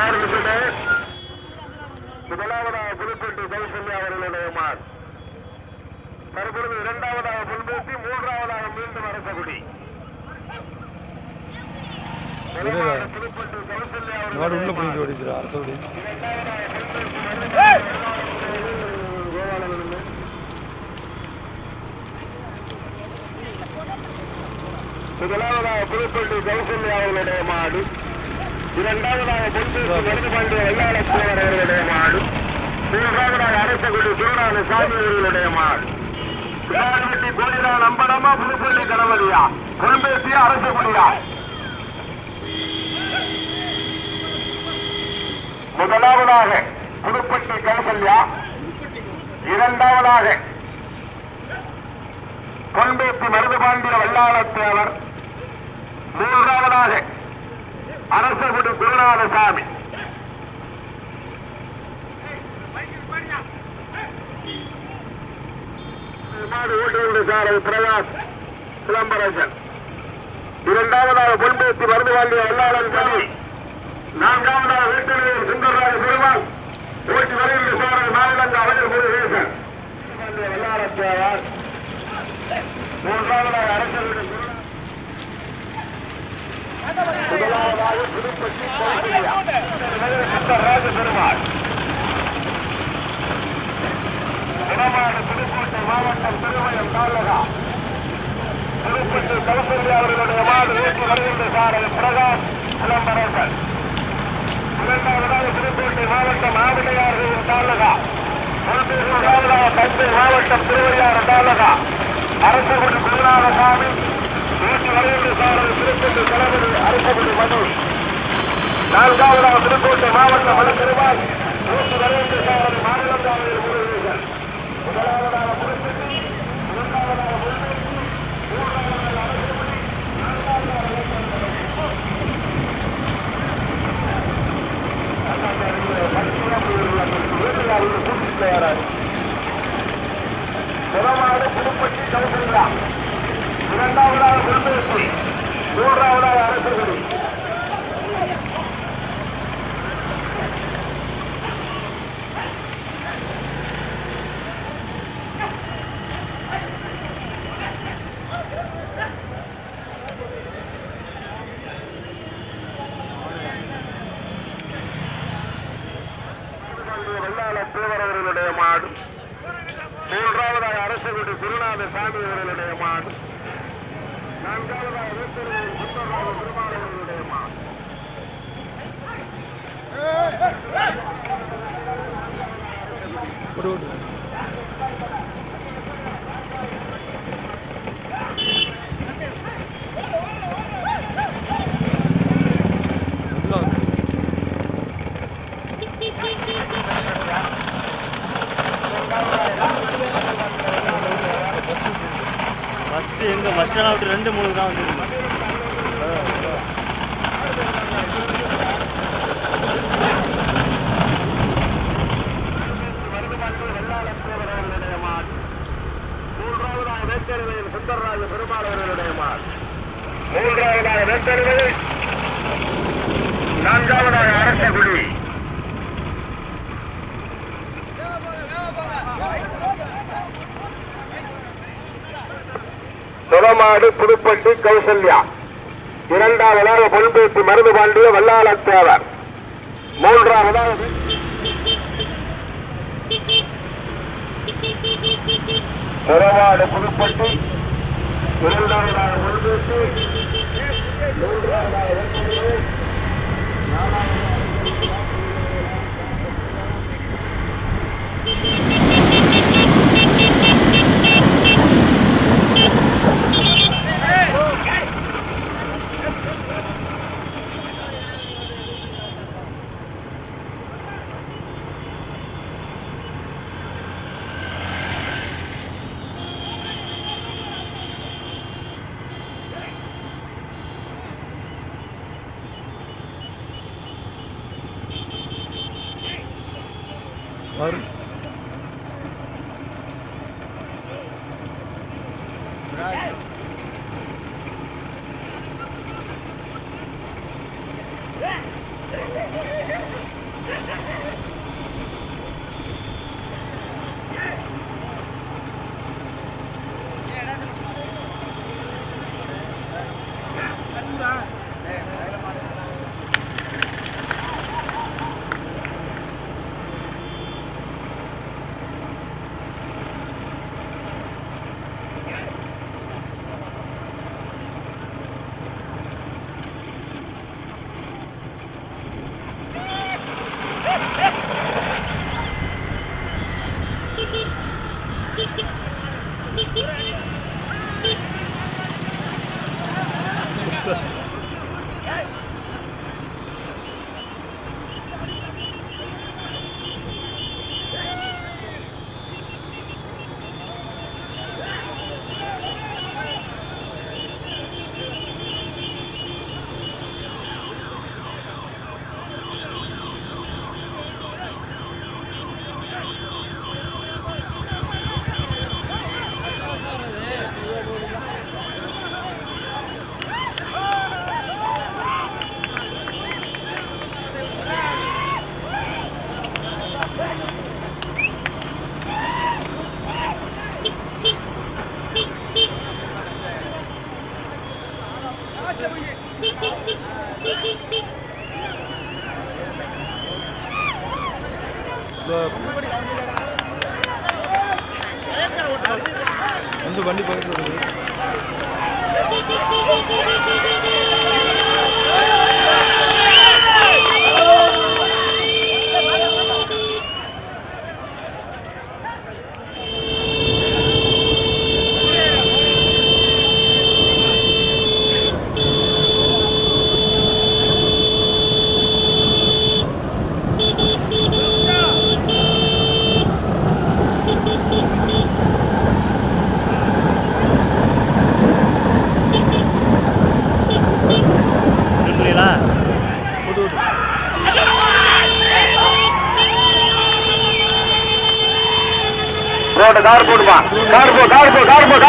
மாறு முதலாவதாக புதுப்பட்டி கௌசல்யா அவர்களுடைய மாறு தற்பொழுது இரண்டாவதாக மூன்றாவதாக மீண்டும் அரசகுடி. மாடு உள்ள பிடிச்சி ஓடிச்சுரா அடுத்தபடி முதலாவதாக கௌசல்யா அவர்களுடைய மாடு இரண்டாவதாக பொன்பேசி மருதுபாண்டிய வெள்ளாளத்தேவர் அவர்களுடைய மாடு. மூன்றாவதாக அரசகுடி குருநாத சாமி அவர்களுடைய மாடு. பிள்ளார்பட்டி கோடிரா நம்பனமா புதுப்பள்ளி கணவதியா பொன்பேசிய அரசகுடியா? முதலாவதாக புதுப்பட்டி கௌசல்யா. இரண்டாவதாக பொன்பேசி மருதுபாண்டிய வெள்ளாளத்தேவர் மூன்றாவதாக அரசகுடி குருநாதசாமி. மாடு ஓட்டுகின்ற சாரதி பிரகாஷ் சிலம்பரசன் இரண்டாவதாக பொன்பேசி மருதுபாண்டிய வெள்ளாளன் கவி நான்காவதாக வீட்டில் சுந்தரராஜ பெருமாள். ஓட்டி வருகின்ற சாரதி நாகலங்க அழகர் முருகேசன். வெள்ளாளத்தேவர் மூன்றாவதாக குருநாத முதலாவதாக புதுப்பட்டி கௌசல்யா. சுந்தரராஜ புதுக்கோட்டை மாவட்டம் திருமயம் தாலுகா புதுப்பட்டி கௌசல்யா அவர்களுடைய மாடு ஏற்றி வருகின்ற சாரதி பிரகாஷ் இரண்டாவதாக புதுக்கோட்டை மாவட்டம் மாவட்டம் திருவையாறு குருநாதசாமி நான்காவதாக புதுக்கோட்டை மாவட்டம் வடபெருமாள் ஏற்றி வருகின்ற சாரதி மாநிலங்காவில் முருகேசன் முதலாவதாக புதுப்பட்டி இரண்டாவதாக முருகேசி மூன்றாவதாக அரசகுடி நான்காவதாக முதலாவது புதுப்பட்டி கௌசல்யா இரண்டாவதாக குருந்தேசி மூன்றாவதாக அரசகுடி Good. சுரமாடு புதுப்பட்டி கௌசல்யா. இரண்டாவதாக பொன்பேட்டி மருந்து பாண்டிய வல்லாளத்தேவர் மூன்றாவதாக சுரமாடு புதுப்பட்டி. இரண்டாவதாக பொன்பேட்டி. மூன்றாவதாக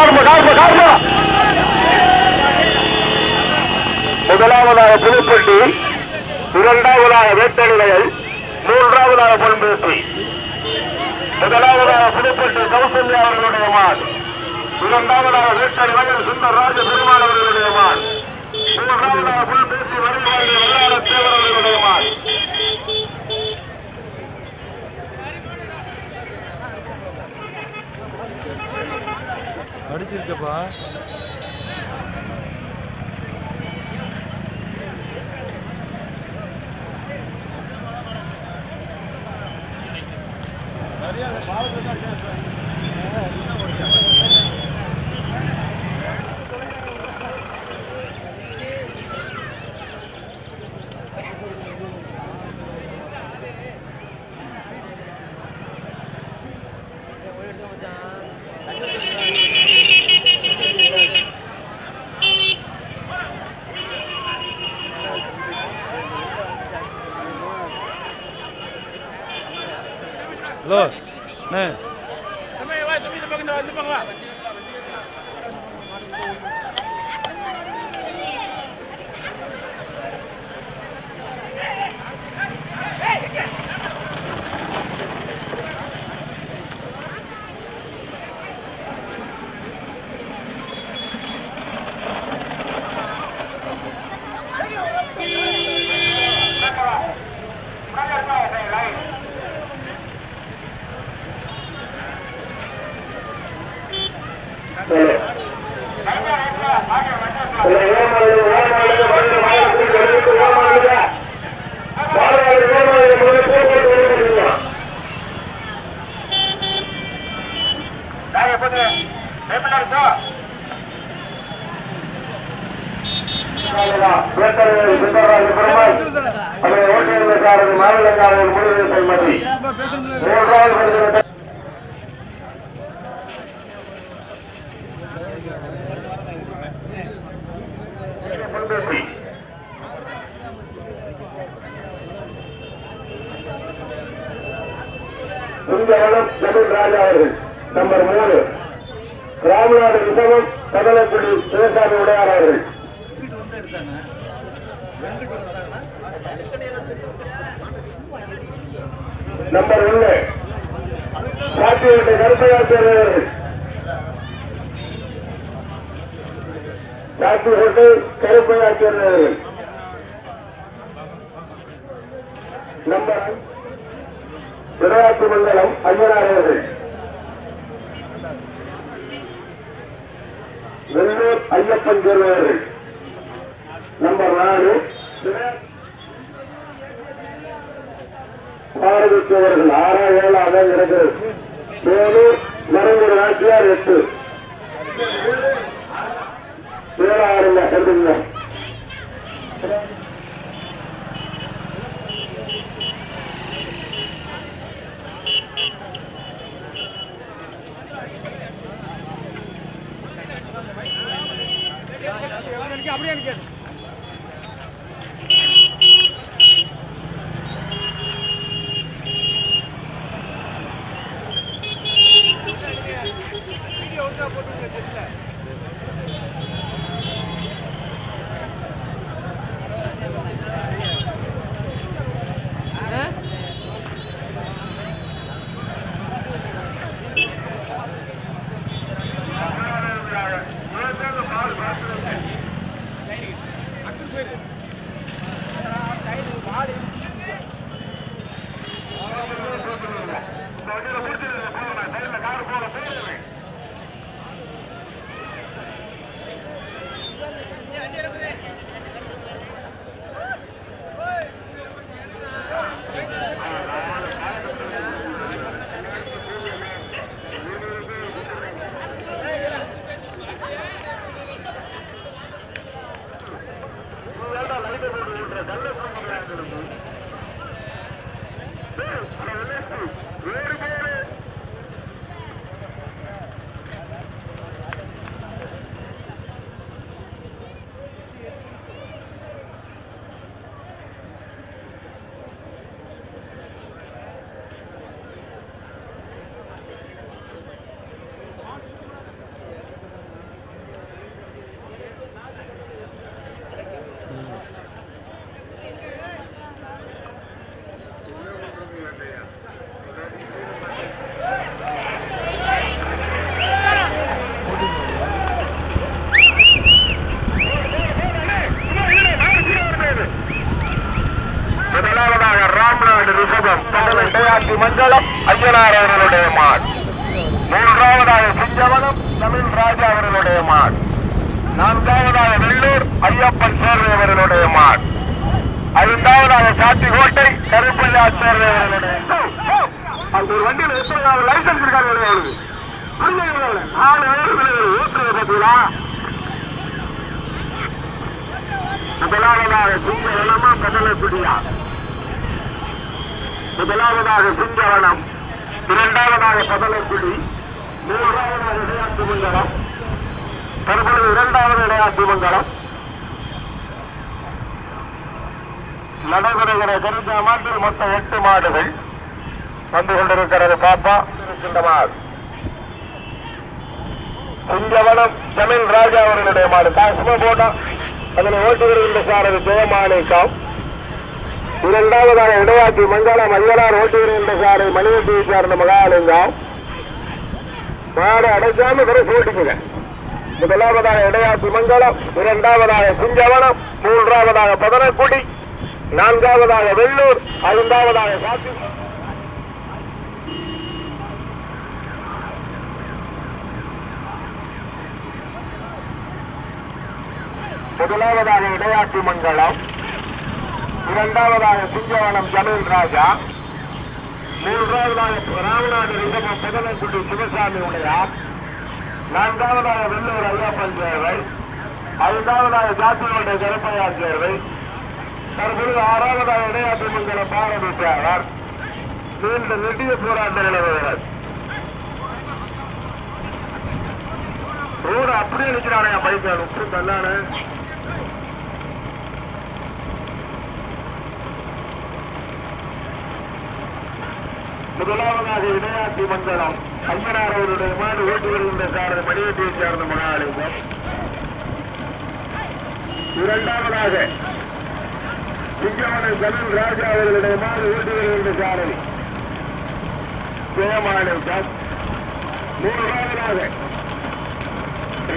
போ கார் போ முதலாவதாக புதுப்பட்டி இரண்டாவதாக வேட்டணிகள் மூன்றாவதாக பொன்பேசி முதலாவதாக புதுப்பட்டி கௌசல்யா அவர்களுடைய மான். இரண்டாவதாக வேட்டநிலையல் சுந்தர் ராஜ பெருமாள் அவர்களுடைய மான் மூன்றாவதாக புல்பேசி வரிவாளி வல்லார தேவர் அவர்களுடைய மான் அடிச்சிருக்கப்பா ஹலோ அண்ணே மாநிலக்காரர்கள் முடிவு செய்மதி மூன்றாவது பொன்பேசி சுந்தரம் ஜமீன் ராஜா அவர்கள் நம்பர் மூணு ராமநாடு ரிசவம் சகலக்குடி சிவசாமி உடையார் அவர்கள் வெங்கட் வந்தாங்க வெங்கட் வந்தாங்கன்னா நம்பர் ஒன்று. சாத்தியோட்டை கருப்பையா சேர்ந்தவர்கள் சாத்தியோட்டை கருப்பையா சேர்ந்தவர்கள் நம்பர் விளையாட்டு மண்டலம் ஐயனார் வெள்ளூர் ஐயப்பன் சேர்ந்தவர்கள் நம்பர் நாலு விளையாட்டு ஆரம்பித்தவர்கள். ஆறா ஏழா தான் இருக்கிறது ஏழு மறைமுறை நாச்சியார் எட்டு. ஏழாயிரம் அப்படியே முதலாவதாக அவர்களுடைய மாட் ஐந்தாவதாக சாத்திகோட்டை கருப்பையா சேர்வை அவர்களுடைய அந்த ஒரு வண்டியில் எத்தனை லைசன்ஸ் இருக்காங்க அவளுக்கு புரிஞ்சுக்கிறவங்க நாலு பேர் ஊற்றுறது பார்த்தீங்களா? முதலாவதாக சிங்கவனமா பதலக்குடியா முதலாவதாக சிங்கவனம் இரண்டாவதாக பதலக்குடி மூன்றாவதாக இடையாட்டு மங்கலம். தற்பொழுது இரண்டாவது இடையாட்டு மங்கலம். நடைபெறுகிற கருத்த மாட்டில் மொத்தம் எட்டு மாடுகள் வந்து கொண்டிருக்கிறது. பாப்பா இருக்கின்ற சிங்கவனம் தமிழ் ராஜா அவர்களுடைய மாடு. காசுமா போட்டா அதில் ஓட்டு வருகின்ற சாரதி ஜெயமாணிக்கம் இரண்டாவதாக இடையாட்சி மங்கலம் ஐயனார் ஓட்டு வருகின்ற சாரை மணிவட்டியை சார்ந்த மகாலிங்கம் மாடு அடைக்காம பிறகு ஓட்டிக்குங்க முதலாவதாக இடையாட்சி மங்களம் இரண்டாவதாக சிங்கவனம் மூன்றாவதாக பதனக்குடி. நான்காவதாக வெள்ளூர் ஐந்தாவதாக சாத்தி முதலாவதாக இடையாட்சி மங்கலம் இரண்டாவதாக சிங்கவனம் ஜமீன் ராஜா மூன்றாவதாக ராமநாதர் இடமும் புதனக்குடி சிவசாமி உடையார் நான்காவதாக வெள்ளூர் ஐயப்பன் சேர்வை ஐந்தாவதாக ஜாத்தியோட கருப்பையார் சேர்வை தற்பொழுது ஆறாவதாக இடையாட்சி மங்கலம் பாரதி நீண்ட நெடிய போராட்டம் நிலவுகிறார் ரோடு அப்படியே நிற்கிறானே பைக்கா உப்பு தள்ளானே முதலாவதாக இடையாட்சி மங்கலம். ஐயனார் அவருடைய மாடு ஓட்டு வருகின்ற சாரதி மணியத்தை சேர்ந்த மகாலிங்கம் இரண்டாவதாக விஞ்ஞான கலில் ராஜா அவர்களுடைய மாடு ஓட்டி வருகின்ற சாரதி. ஜெயமானன் சார். மூன்றாவதாக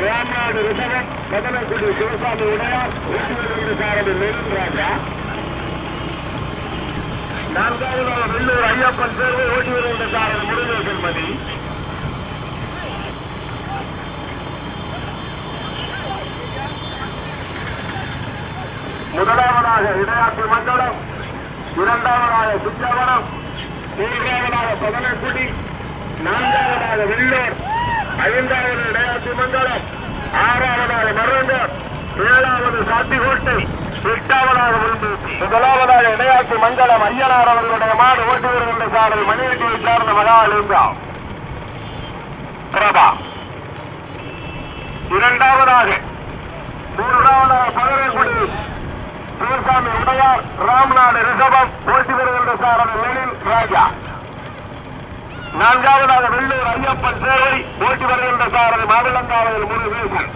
ராம்நாடு ரிசவன் பதனக்குடி சிவசாமி உடையார் ஓட்டி வருகின்ற சாரதி நெல் ராஜா. நான்காவதாக வெள்ளூர் ஐயப்பன் சேர்வை ஓட்டி வருகின்ற சாரதி முருகேசன் மதி. முதலாவதாக இடையாற்று மண்டலம் இரண்டாவதாக சுற்றவனம் மூன்றாவதாக பதனக்குடி நான்காவதாக வெள்ளூர் ஐந்தாவது இடையாற்று மண்டலம் ஆறாவதாக மருந்தூர் ஏழாவது சாத்திகோட்டை எட்டாவதாக முதலாவதாக இடையாற்று மண்டலம் ஐயனார் அவர்களுடைய மாடு ஓட்டி வருகின்ற சாரல் மணியட்டியை சார்ந்த மகாலிங்கம் பிரபா. இரண்டாவதாக மூன்றாவதாக பதனக்குடி சிவசாமி உடையார் ராம்நாடு ரிஷபம் போட்டி வருகின்ற சாரதி லெனின் ராஜா. நான்காவதாக வெள்ளூர் ஐயப்பன் சேவை போட்டி வருகின்ற சாரதி மாவிலங்காவல் முருகேசன்.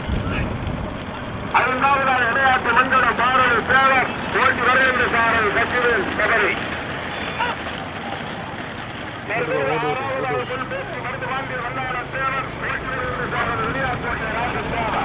ஐந்தாவதாக இடையாட்டு மண்டல சாரதி சேவர் போட்டி வருகின்ற சாரதி சச்சிவேல் சகரி. போகா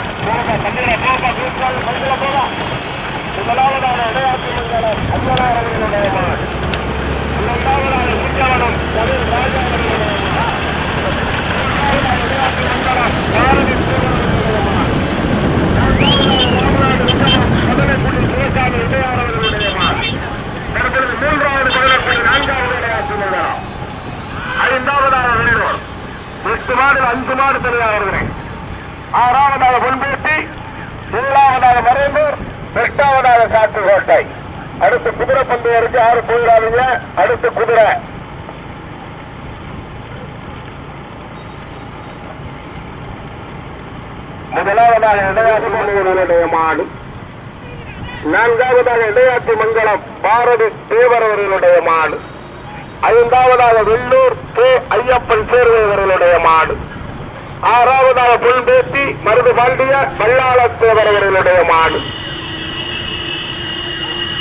போக மந்திர முதலாவதான இடையாட்சி மண்டலம் அவர்களுடைய மகன் இரண்டாவதான சிங்கவனம் கவின் ராஜா அவர்களுடைய மகன் மூன்றாவதான இடையாட்சி மண்டலம் பாரதி சூரனுடைய மகன் நான்காவதான ராமநாடு மண்டலம் சிவசாமி இடையார் அவர்களுடைய மகன் தற்பொழுது மூன்றாவது நான்காவது இடையாட்சி மண்டலம் வெளியூர் எட்டு மாடு அஞ்சு மாடு தனியாகிறேன் ஆறாவதாக பொன்பேட்டி ஏழாவதாக மறைந்தூர் எட்டாவதாக காட்டுக்கோட்டை அடுத்து குதிரை பந்து இருக்கு யாரும் போயிடாதீங்க. அடுத்து குதிரை. முதலாவதாக இடையாற்று மண்டலுடைய மாடு நான்காவதாக இடையாற்று மங்கலம் பாரதி தேவர் அவர்களுடைய மாடு ஐந்தாவதாக வெள்ளூர் கே. ஐயப்பன் சேர்வையவர்களுடைய மாடு ஆறாவதாக புல்பேத்தி மருது பாண்டிய வல்லாளத்தேவர் அவர்களுடைய மாடு.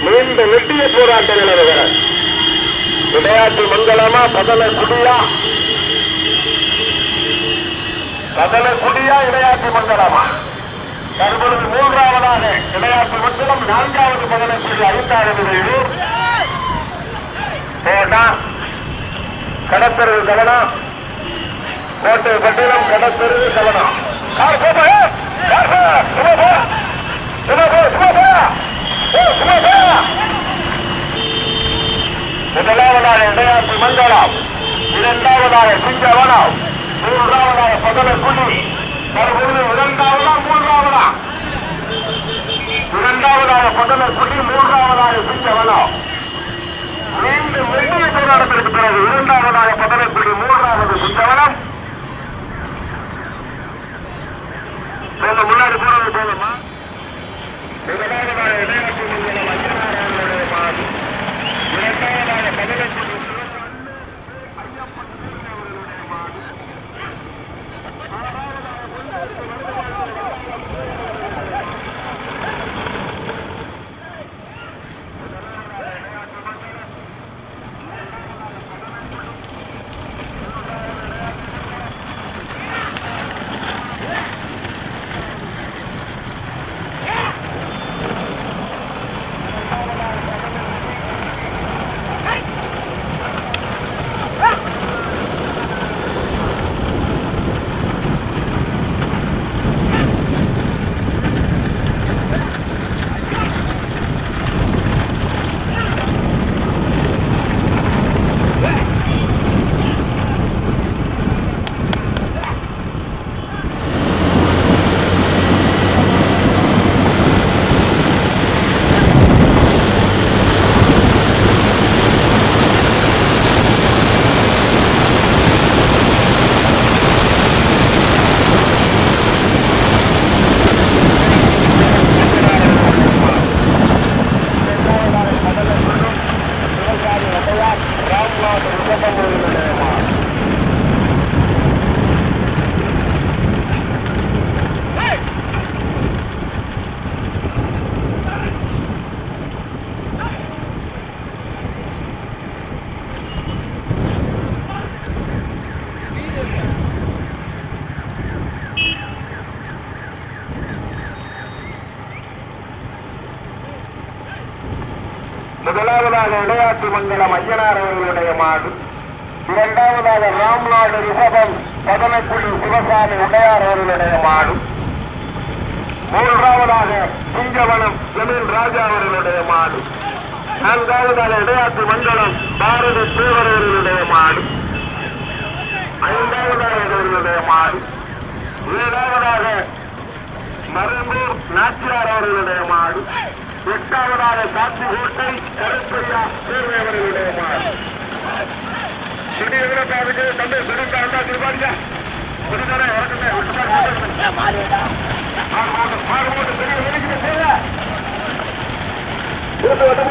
நீண்ட நெட்டிய போராட்டம் நிலவுகிற விளையாட்டு மங்களமா பதல குடியா. பதல குடியா இடையாட்டு மங்களமா. தற்பொழுது மூன்றாவதாக இடையாட்டு மண்டலம் நான்காவது பதல குடி ஐந்தாவது வீடு போட்டா கடத்தர்கள் கவனம் கோட்டை பட்டியலம் கடத்தரு கவனம். கார் போப்பா, கார் போ, சும்மா போ. சும்மா போ, சும்மா போ. ஏ, சும்மா போ. முதலாவதாக இடையாற்று மண்டலம் இரண்டாவதாக சிங்கவனம் மூன்றாவதாக பதல குடி தற்பொழுது இரண்டாவதா மூன்றாவதா இரண்டாவதாக பதல குடி மூன்றாவதாக சிங்கவனம் மீண்டும் மெல்லிய போராட்டத்திற்கு பிறகு இரண்டாவதாக பதனக்குடி மூன்றாவது சுத்தவனம் சொல்ல முன்னாடி போறது போலமா? முதலாவதாக இடையாட்சி மண்டலம் ஐயனார் இரண்டாவதாக மங்கலம் ஐயனார் அவர்களுடைய மாடு. இரண்டாவதாக ராம்நாடு ரிஷபம் பதனக்குழி சிவசாமி உடையார் அவர்களுடைய மாடு. மூன்றாவதாக சிங்கவனம் ஜமீன் ராஜா அவர்களுடைய மாடு. நான்காவதாக இடையாற்று மண்டலம் பாரதி தேவரவர்களுடைய மாடு. ஐந்தாவதாக இவர்களுடைய மாடு. ஏழாவதாக மருந்தூர் நாச்சியார் அவர்களுடைய மாடு. எட்டாவதாக காத்திகோட்டை கருப்பையா தேர்வை அவர்களுடைய மாடு சுடி எதிர்ப்பாருக்கு திருப்பாடியா சுடிதானே இறக்குங்க விட்டு பெரிய வெளிக்கிற செய்ய இருபது வட்டம்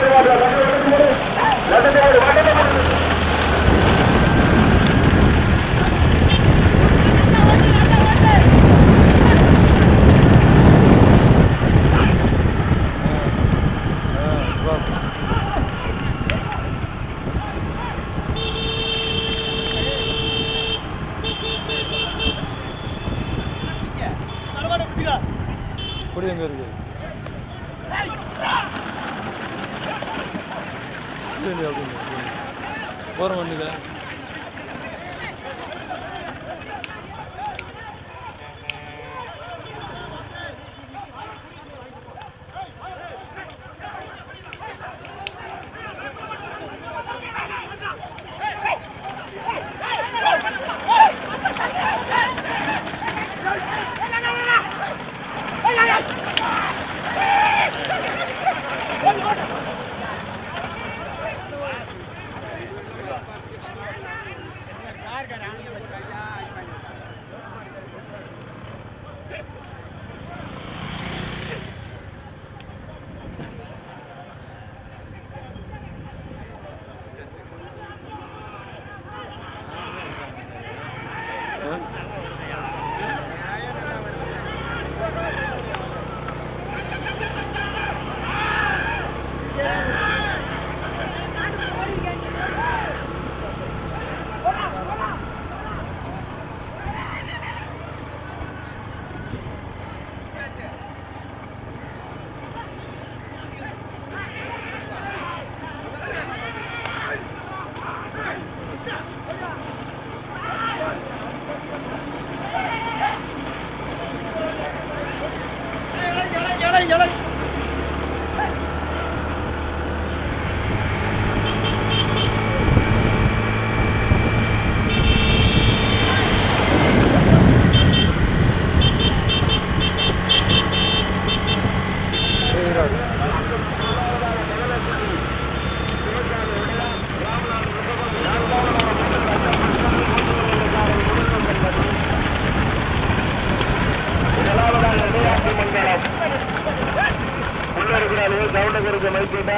இருக்கிறாரு கவுண்டகருக்கு மைக்கிட்ட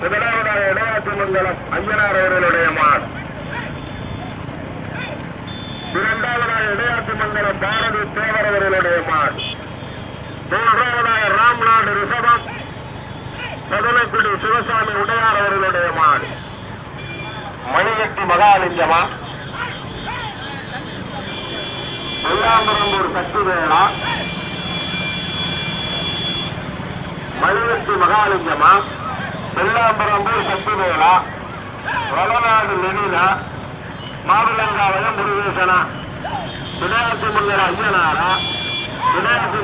முதலாவதாக விளையாட்டு மண்டலம் ஐயனார் அவர்களுடைய மான். இரண்டாவதாக விளையாட்டு மங்கலம் பாரதி தேவர் அவர்களுடைய மான். மூன்றாவதாக ராம்நாடு ரிஷபம். சதனக்குடி சிவசாமி உடையார் அவர்களுடைய மான். மணிகட்டி மகாலிங்கமா. வெள்ளாம்பரம்பூர் சக்தி வேளா மணிவெட்டி மகாலிங்கமா வெள்ளாம்பரம்பூர் சக்தி வளநாடு லெனினா மாவிலங்காவயம் முருகேசனா விளையாட்டு மங்கல ஐயனாரா விளையாட்டு